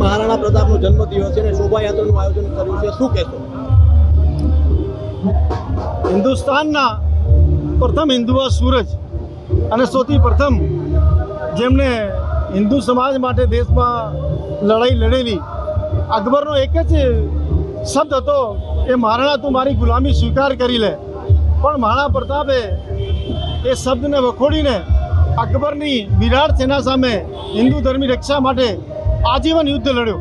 મહારાણા પ્રતાપનો જન્મદિવસ છે અને શોભાયાત્રાનું આયોજન કર્યું છે. શું કહેશો? હિન્દુસ્તાનના પ્રથમ હિન્દુઓ સૂરજ અને સૌથી પ્રથમ જેમણે હિન્દુ સમાજ માટે દેશમાં લડાઈ લડેલી અકબરનો એક જ શબ્દ હતો કે મહારાણા, તું મારી ગુલામી સ્વીકાર કરી લે. પણ મહારાણા પ્રતાપે એ શબ્દને વખોડીને અકબરની વિરાટ સેના સામે હિન્દુ ધર્મની રક્ષા માટે આજીવન યુદ્ધ લડ્યો.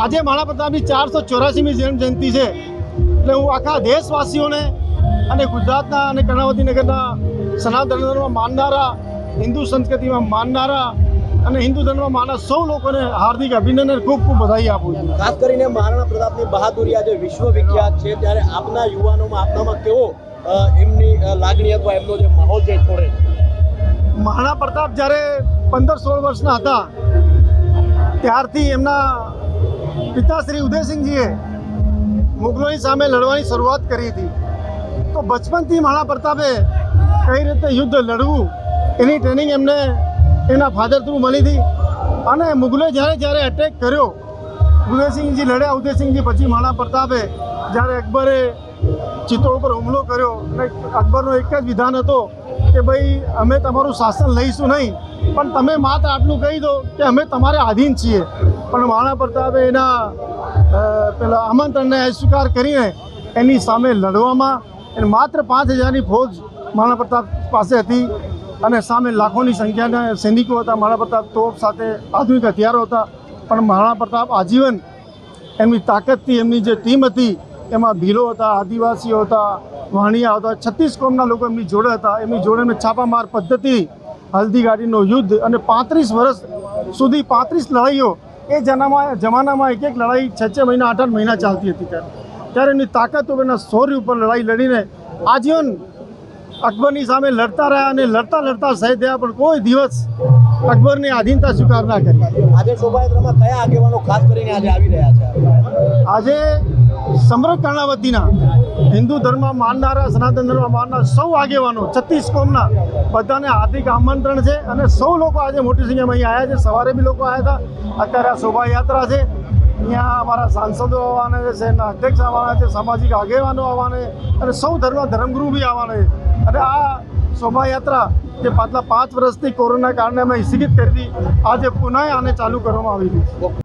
આજે મહારાણા પ્રતાપની ચારસો ચોરાસીમી જન્મ જયંતિ છે. એટલે હું આખા દેશવાસીઓને અને ગુજરાતના અને કર્ણાવતી નગરના સનાતન ધર્મમાં માનનારા હિન્દુ સંસ્કૃતિમાં માનનારા અને હિન્દુ ધર્મમાં માનનાર સૌ લોકોને હાર્દિક અભિનંદન ખૂબ ખૂબ બધાઈ આપું છું. ખાસ કરીને મહારાણા પ્રતાપની બહાદુરી આજે વિશ્વ વિખ્યાત છે. ત્યારે આપના યુવાનોમાં આપનામાં કેવો એમની લાગણી અથવા એમનો જે માહોલ છે છોડે? મહારાણા પ્રતાપ જ્યારે પંદર સોળ વર્ષના હતા ત્યારથી એમના પિતા શ્રી ઉદયસિંહજીએ મુગલોની સામે લડવાની શરૂઆત કરી હતી. તો બચપનથી મહારાણા પ્રતાપે કઈ રીતે યુદ્ધ લડવું, એની ટ્રેનિંગ એમને એના ફાધર થ્રુ મળી હતી. અને મુગલોએ જ્યારે જ્યારે એટેક કર્યો, ઉદયસિંહજી લડ્યા, ઉદયસિંહજી પછી મહારાણા પ્રતાપે જ્યારે અકબરે ચિત્તો ઉપર હુમલો કર્યો, અને અકબરનો એક જ વિધાન હતો કે ભાઈ, અમે તમારું શાસન લઈશું નહીં, પણ તમે માત્ર આટલું કહી દો કે અમે તમારે આધીન છીએ. પણ મહારાણા પ્રતાપે એના પેલા આમંત્રણને અસ્વીકાર કરીને એની સામે લડવામાં એને માત્ર પાંચ હજારની ફોજ મહારાણા પ્રતાપ પાસે હતી, અને સામે લાખોની સંખ્યાના સૈનિકો હતા. મહારાણા પ્રતાપ તોપ સાથે આધુનિક હથિયારો હતા, પણ મહારાણા પ્રતાપ આજીવન એમની તાકાતથી એમની જે ટીમ હતી, એમાં ભીલો હતા, આદિવાસીઓ હતા વાણિયા હતા છત્રીસ કોમના લોકો એમની જોડે હતા. એમની જોડે એમને છાપામાર પદ્ધતિ, હલ્દી ગાડીનો યુદ્ધ અને પાંત્રીસ વર્ષ સુધી પાંત્રીસ લડાઈઓ એ જનામાં, જમાનામાં એક એક લડાઈ છ છ મહિના, આઠ આઠ મહિના ચાલતી હતી ત્યારે. ત્યારે એમની તાકાત ઉપર એના શૌર્ય ઉપર લડાઈ લડીને આજીવન અકબરની સામે લડતા રહ્યા અને લડતા લડતા શહીદ થયા. પણ કોઈ દિવસ અકબરની આધીનતા સ્વીકાર ના કરી. આજે શોભાયાત્રામાં કયા આગેવાનો ખાસ કરીને આજે આવી રહ્યા છે? આજે સમરક કર્ણાવતીના હિન્દુ ધર્મ માનનારા સનાતન ધર્મ માનનાર સૌ આગેવાનો છત્રીસ કોમના બધાને હાર્દિક આમંત્રણ છે અને સૌ લોકો આજે મોટી સંખ્યામાં અહીં આવ્યા છે. સવારે બી લોકો આવ્યા હતા. અત્યારે આ શોભાયાત્રા છે. અહીંયા અમારા સાંસદો આવવાના છે શહેરના અધ્યક્ષ આવવાના છે સામાજિક આગેવાનો આવવાના અને સૌ ધર્મ ધર્મગુરુ બી આવવાના છે. અને આ શોભાયાત્રા જે પાછલા પાંચ વર્ષથી કોરોના કારણે અમે સ્થગિત કરી હતી, આજે પુનઃ આને ચાલુ કરવામાં આવી હતી